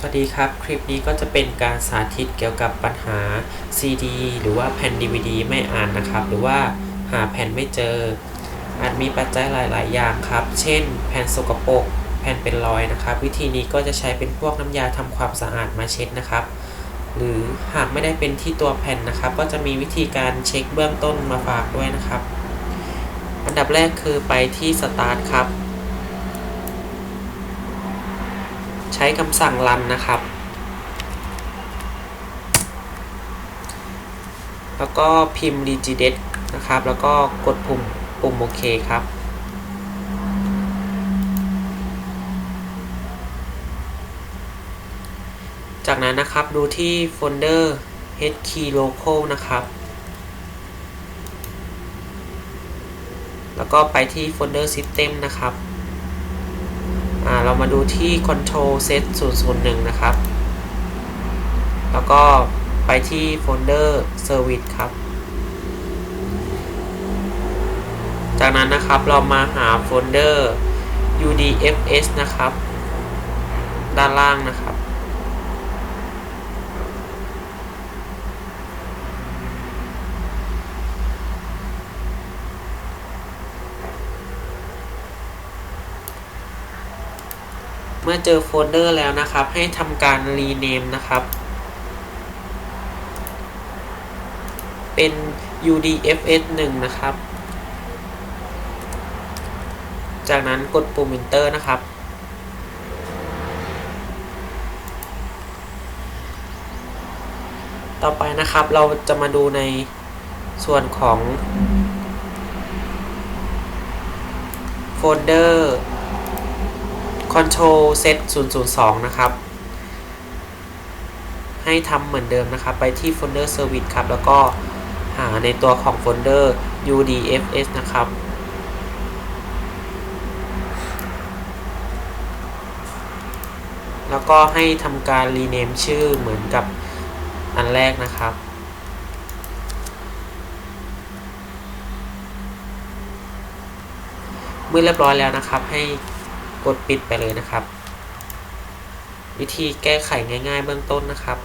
สวัสดีครับ คลิปนี้ก็จะเป็นการสาธิตเกี่ยวกับปัญหา CD หรือว่าแผ่น DVD ไม่อ่านนะครับ หรือว่าหาแผ่นไม่เจอ อาจมีปัจจัยหลาย ๆ อย่างครับ เช่น แผ่นสกปรกแผ่นเป็นรอยนะครับ วิธีนี้ก็จะใช้เป็นพวกน้ำยาทำความสะอาดมาเช็ดนะครับ หรือหากไม่ได้เป็นที่ตัวแผ่นนะครับ ก็จะมีวิธีการเช็คเบื้องต้นมาฝากด้วยนะครับ อันดับแรกคือไปที่สตาร์ทครับ ใช้คำสั่ง run นะครับ แล้วก็พิมพ์ digidex นะครับ แล้วก็กดปุ่มปุ่มโอเคครับ จากนั้นนะครับดูที่โฟลเดอร์ hkey local นะครับ แล้วก็ไปที่โฟลเดอร์ system นะครับ เรามาดูที่ control set 001 นะครับ แล้วก็ไปที่โฟลเดอร์ service ครับ จากนั้นนะครับเรามาหาโฟลเดอร์ udfs นะครับ ด้านล่างนะครับ เมื่อเจอโฟลเดอร์แล้วนะครับ ให้ทำการ rename นะครับ เป็น udfs 1 นะครับ จากนั้นกดปุ่ม enter นะครับ ต่อไปนะครับเราจะมาดูในส่วนของโฟลเดอร์ Control Set 002 นะครับ ให้ทำเหมือนเดิมนะครับ ไปที่โฟลเดอร์ Service ครับ แล้วก็หาในตัวของโฟลเดอร์ UDFS นะครับ แล้วก็ให้ทำการ rename ชื่อเหมือนกับอันแรกนะครับเมื่อเรียบร้อยแล้วนะครับให้ กดปิดไปเลยนะครับ วิธีแก้ไขง่าย ๆ เบื้องต้นนะครับ